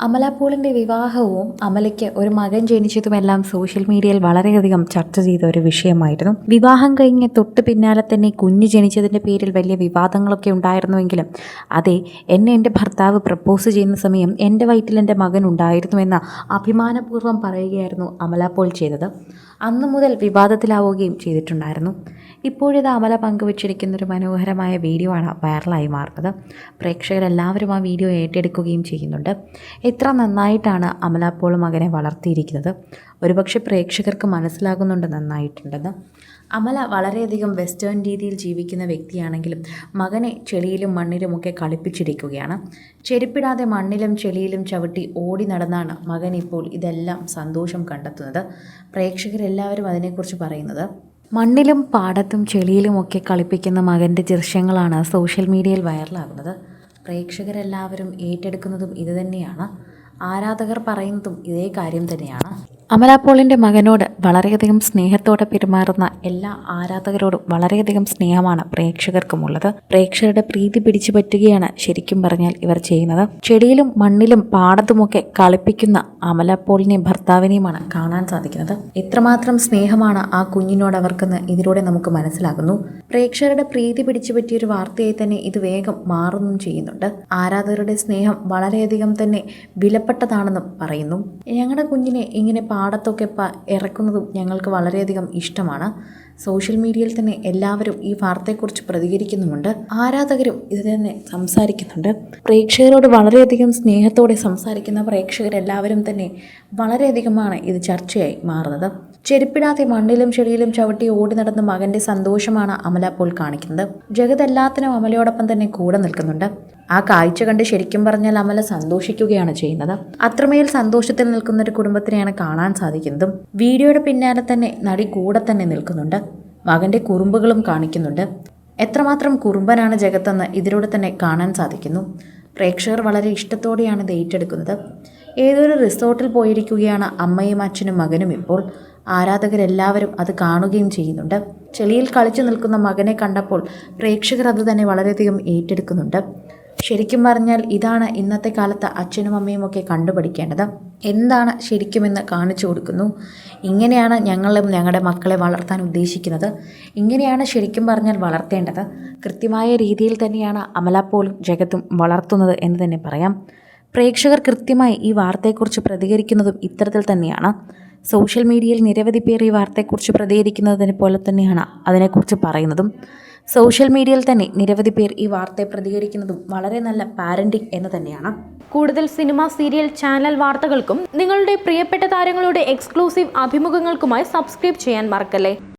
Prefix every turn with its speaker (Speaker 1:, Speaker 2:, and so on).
Speaker 1: അമല പോളിന്റെ വിവാഹവും അമലയ്ക്ക് ഒരു മകൻ ജനിച്ചതുമെല്ലാം സോഷ്യൽ മീഡിയയിൽ വളരെയധികം ചർച്ച ചെയ്ത ഒരു വിഷയമായിരുന്നു. വിവാഹം കഴിഞ്ഞ് തൊട്ട് പിന്നാലെ തന്നെ കുഞ്ഞ് ജനിച്ചതിന്റെ പേരിൽ വലിയ വിവാദങ്ങളൊക്കെ ഉണ്ടായിരുന്നുവെങ്കിലും അതെ എന്നെ എന്റെ ഭർത്താവ് പ്രപ്പോസ് ചെയ്യുന്ന സമയം എന്റെ വയറ്റിൽ എന്റെ മകൻ ഉണ്ടായിരുന്നു എന്ന് അഭിമാനപൂർവം പറയുകയായിരുന്നു അമല പോൾ ചെയ്തത്. അന്നു മുതൽ വിവാദത്തിലാവുകയും ചെയ്തിട്ടുണ്ടായിരുന്നു. ഇപ്പോഴിത് അമല പങ്കുവച്ചിരിക്കുന്ന ഒരു മനോഹരമായ വീഡിയോ ആണ് വൈറലായി മാറുന്നത്. പ്രേക്ഷകരെല്ലാവരും ആ വീഡിയോ ഏറ്റെടുക്കുകയും ചെയ്യുന്നുണ്ട്. എത്ര നന്നായിട്ടാണ് അമല പോൾ മകനെ വളർത്തിയിരിക്കുന്നത്? ഒരുപക്ഷെ പ്രേക്ഷകർക്ക് മനസ്സിലാകുന്നുണ്ട് നന്നായിട്ടുണ്ടെന്ന്. അമല വളരെയധികം വെസ്റ്റേൺ രീതിയിൽ ജീവിക്കുന്ന വ്യക്തിയാണെങ്കിലും മകനെ ചെളിയിലും മണ്ണിലുമൊക്കെ കളിപ്പിച്ചിരിക്കുകയാണ്. ചെരുപ്പിടാതെ മണ്ണിലും ചെളിയിലും ചവിട്ടി ഓടി നടന്നാണ് മകൻ ഇപ്പോൾ ഇതെല്ലാം സന്തോഷം കണ്ടെത്തുന്നത്. പ്രേക്ഷകരെല്ലാവരും അതിനെക്കുറിച്ച് പറയുന്നത് മണ്ണിലും പാടത്തും ചെളിയിലുമൊക്കെ കളിപ്പിക്കുന്ന മകന്റെ ദൃശ്യങ്ങളാണ് സോഷ്യൽ മീഡിയയിൽ വൈറലാകുന്നത്. പ്രേക്ഷകരെല്ലാവരും ഏറ്റെടുക്കുന്നതും ഇതുതന്നെയാണ്. ആരാധകർ പറയുന്നതും ഇതേ കാര്യം തന്നെയാണ്. അമല പോളിന്റെ മകനോട് വളരെയധികം സ്നേഹത്തോടെ പെരുമാറുന്ന എല്ലാ ആരാധകരോടും വളരെയധികം സ്നേഹമാണ് പ്രേക്ഷകർക്കുമുള്ളത്. പ്രേക്ഷകരുടെ പ്രീതി പിടിച്ചു പറ്റുകയാണ് ശരിക്കും പറഞ്ഞാൽ ഇവർ ചെയ്യുന്നത്. ചെടിയിലും മണ്ണിലും പാടത്തുമൊക്കെ കളിപ്പിക്കുന്ന അമല പോളിനെയും ഭർത്താവിനെയുമാണ് കാണാൻ സാധിക്കുന്നത്. എത്രമാത്രം സ്നേഹമാണ് ആ കുഞ്ഞിനോട് അവർക്കെന്ന് ഇതിലൂടെ നമുക്ക് മനസ്സിലാകുന്നു. പ്രേക്ഷകരുടെ പ്രീതി പിടിച്ചു പറ്റിയൊരു വാർത്തയായി തന്നെ ഇത് വേഗം മാറുന്നും ചെയ്യുന്നുണ്ട്. ആരാധകരുടെ സ്നേഹം വളരെയധികം തന്നെ വിലപ്പെട്ടതാണെന്നും പറയുന്നു. ഞങ്ങളുടെ കുഞ്ഞിനെ ഇങ്ങനെ പാടത്തൊക്കെ ഇറക്കുന്നതും ഞങ്ങൾക്ക് വളരെയധികം ഇഷ്ടമാണ്. സോഷ്യൽ മീഡിയയിൽ തന്നെ എല്ലാവരും ഈ വാർത്തയെക്കുറിച്ച് പ്രതികരിക്കുന്നുമുണ്ട്. ആരാധകരും ഇത് തന്നെ സംസാരിക്കുന്നുണ്ട്. പ്രേക്ഷകരോട് വളരെയധികം സ്നേഹത്തോടെ സംസാരിക്കുന്ന പ്രേക്ഷകരെല്ലാവരും തന്നെ വളരെയധികമാണ് ഇത് ചർച്ചയായി മാറുന്നത്. ചെരുപ്പിടാതെ മണ്ണിലും ചെടിയിലും ചവിട്ടി ഓടി നടന്ന മകന്റെ സന്തോഷമാണ് അമല പോൾ കാണിക്കുന്നത്. ജഗത് എല്ലാത്തിനും അമലയോടൊപ്പം തന്നെ കൂടെ നിൽക്കുന്നുണ്ട്. ആ കാഴ്ച കണ്ട് ശരിക്കും പറഞ്ഞാൽ അമല സന്തോഷിക്കുകയാണ് ചെയ്യുന്നത്. അത്രമേൽ സന്തോഷത്തിൽ നിൽക്കുന്ന ഒരു കുടുംബത്തിനെയാണ് കാണാൻ സാധിക്കുന്നതും. വീഡിയോയുടെ പിന്നാലെ തന്നെ നടി കൂടെ തന്നെ നിൽക്കുന്നുണ്ട്. മകന്റെ കുറുമ്പുകളും കാണിക്കുന്നുണ്ട്. എത്രമാത്രം കുറുമ്പനാണ് ജഗത്തെന്ന് ഇതിലൂടെ തന്നെ കാണാൻ സാധിക്കുന്നു. പ്രേക്ഷകർ വളരെ ഇഷ്ടത്തോടെയാണ് ഇത് ഏറ്റെടുക്കുന്നത്. ഏതൊരു റിസോർട്ടിൽ പോയിരിക്കുകയാണ് അമ്മയും അച്ഛനും മകനും ഇപ്പോൾ. ആരാധകരെല്ലാവരും അത് കാണുകയും ചെയ്യുന്നുണ്ട്. ചെളിയിൽ കളിച്ചു നിൽക്കുന്ന മകനെ കണ്ടപ്പോൾ പ്രേക്ഷകർ അത് തന്നെ വളരെയധികം ഏറ്റെടുക്കുന്നുണ്ട്. ശരിക്കും പറഞ്ഞാൽ ഇതാണ് ഇന്നത്തെ കാലത്ത് അച്ഛനും അമ്മയും ഒക്കെ കണ്ടുപഠിക്കേണ്ടത്. എന്താണ് ശരിക്കുമെന്ന് കാണിച്ചു കൊടുക്കുന്നു. ഇങ്ങനെയാണ് ഞങ്ങളും ഞങ്ങളുടെ മക്കളെ വളർത്താൻ ഉദ്ദേശിക്കുന്നത്. ഇങ്ങനെയാണ് ശരിക്കും പറഞ്ഞാൽ വളർത്തേണ്ടത്. കൃത്യമായ രീതിയിൽ തന്നെയാണ് അമലപ്പോളും ജഗത്തും വളർത്തുന്നത് എന്ന് തന്നെ പറയാം. പ്രേക്ഷകർ കൃത്യമായി ഈ വാർത്തയെക്കുറിച്ച് പ്രതികരിക്കുന്നതും ഇത്തരത്തിൽ തന്നെയാണ്. സോഷ്യൽ മീഡിയയിൽ നിരവധി പേർ ഈ വാർത്തയെക്കുറിച്ച് പ്രതികരിക്കുന്നതിനെ പോലെ തന്നെയാണ് അതിനെക്കുറിച്ച് പറയുന്നതും. സോഷ്യൽ മീഡിയയിൽ തന്നെ നിരവധി പേർ ഈ വാർത്തയെ പ്രതികരിക്കുന്നതും വളരെ നല്ല പാരന്റിംഗ് എന്ന് തന്നെയാണ്.
Speaker 2: കൂടുതൽ സിനിമ സീരിയൽ ചാനൽ വാർത്തകൾക്കും നിങ്ങളുടെ പ്രിയപ്പെട്ട താരങ്ങളുടെ എക്സ്ക്ലൂസീവ് അഭിമുഖങ്ങൾക്കുമായി സബ്സ്ക്രൈബ് ചെയ്യാൻ മറക്കല്ലേ?